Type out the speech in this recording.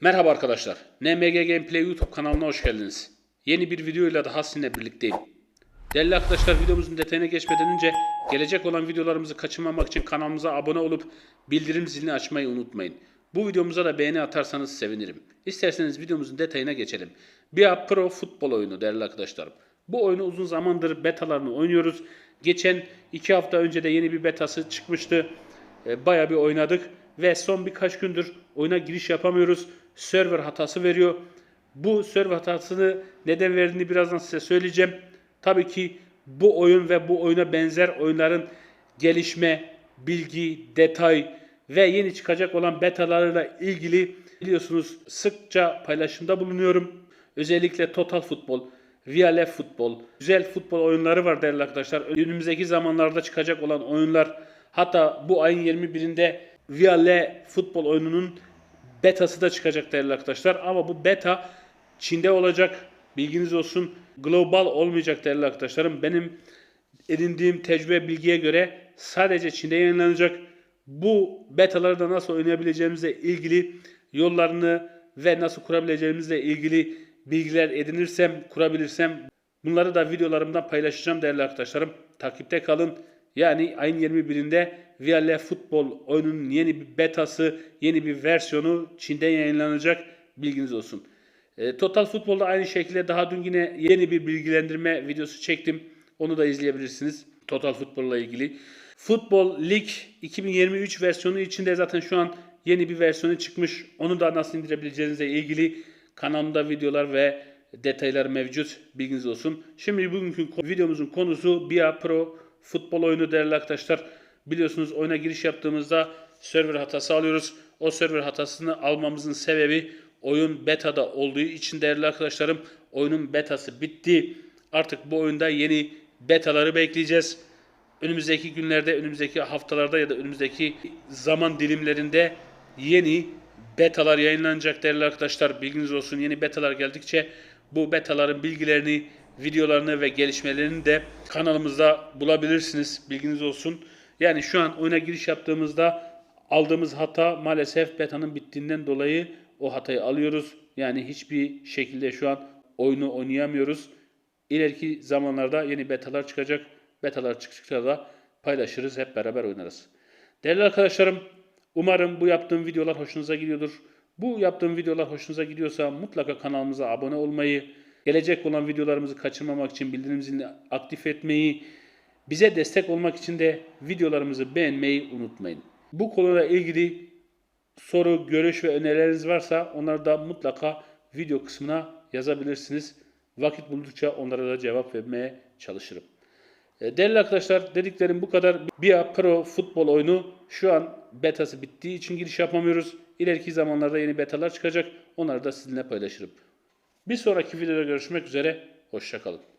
Merhaba arkadaşlar. NMG Gameplay YouTube kanalına hoş geldiniz. Yeni bir videoyla daha sizinle birlikteyim. Değerli arkadaşlar videomuzun detayına geçmeden önce gelecek olan videolarımızı kaçırmamak için kanalımıza abone olup bildirim zilini açmayı unutmayın. Bu videomuza da beğeni atarsanız sevinirim. İsterseniz videomuzun detayına geçelim. BIA Pro futbol oyunu değerli arkadaşlarım. Bu oyunu uzun zamandır betalarını oynuyoruz. Geçen iki hafta önce de yeni bir betası çıkmıştı. E, bayağı bir oynadık ve son birkaç gündür oyuna giriş yapamıyoruz. Server hatası veriyor. Bu server hatasını neden verdiğini birazdan size söyleyeceğim. Tabii ki bu oyun ve bu oyuna benzer oyunların gelişme, bilgi, detay ve yeni çıkacak olan betalarıyla ilgili biliyorsunuz sıkça paylaşımda bulunuyorum. Özellikle Total Futbol, VLF Futbol, güzel futbol oyunları var değerli arkadaşlar. Önümüzdeki zamanlarda çıkacak olan oyunlar hatta bu ayın 21'inde VL futbol oyununun betası da çıkacak değerli arkadaşlar. Ama bu beta Çin'de olacak. Bilginiz olsun. Global olmayacak değerli arkadaşlarım. Benim edindiğim tecrübe bilgiye göre sadece Çin'de yayınlanacak. Bu betaları da nasıl oynayabileceğimizle ilgili yollarını ve nasıl kurabileceğimizle ilgili bilgiler edinirsem, kurabilirsem bunları da videolarımdan paylaşacağım değerli arkadaşlarım. Takipte kalın. Yani ayın 21'inde VL Futbol oyunun yeni bir betası, yeni bir versiyonu Çin'de yayınlanacak. Bilginiz olsun. E, Total Futbol'da aynı şekilde daha dün yine yeni bir bilgilendirme videosu çektim. Onu da izleyebilirsiniz. Total Futbol'la ilgili. Futbol Lig 2023 versiyonu içinde zaten şu an yeni bir versiyonu çıkmış. Onu da nasıl indirebileceğinizle ilgili kanalımda videolar ve detaylar mevcut. Bilginiz olsun. Şimdi bugünkü videomuzun konusu BIA Pro futbol oyunu değerli arkadaşlar. Biliyorsunuz oyuna giriş yaptığımızda server hatası alıyoruz. O server hatasını almamızın sebebi oyun beta'da olduğu için değerli arkadaşlarım oyunun betası bitti. Artık bu oyunda yeni betaları bekleyeceğiz. Önümüzdeki günlerde, önümüzdeki haftalarda ya da önümüzdeki zaman dilimlerinde yeni betalar yayınlanacak değerli arkadaşlar. Bilginiz olsun yeni betalar geldikçe bu betaların bilgilerini, videolarını ve gelişmelerini de kanalımızda bulabilirsiniz. Bilginiz olsun. Yani şu an oyuna giriş yaptığımızda aldığımız hata maalesef betanın bittiğinden dolayı o hatayı alıyoruz. Yani hiçbir şekilde şu an oyunu oynayamıyoruz. İleriki zamanlarda yeni betalar çıkacak. Betalar çıktıkça da paylaşırız, hep beraber oynarız. Değerli arkadaşlarım, umarım bu yaptığım videolar hoşunuza gidiyordur. Bu yaptığım videolar hoşunuza gidiyorsa mutlaka kanalımıza abone olmayı, gelecek olan videolarımızı kaçırmamak için bildirim zilini aktif etmeyi, bize destek olmak için de videolarımızı beğenmeyi unutmayın. Bu konuyla ilgili soru, görüş ve önerileriniz varsa onları da mutlaka video kısmına yazabilirsiniz. Vakit buldukça onlara da cevap vermeye çalışırım. E, Değerli arkadaşlar dediklerim bu kadar. BIA Pro futbol oyunu şu an betası bittiği için giriş yapamıyoruz. İleriki zamanlarda yeni betalar çıkacak. Onları da sizinle paylaşırım. Bir sonraki videoda görüşmek üzere. Hoşçakalın.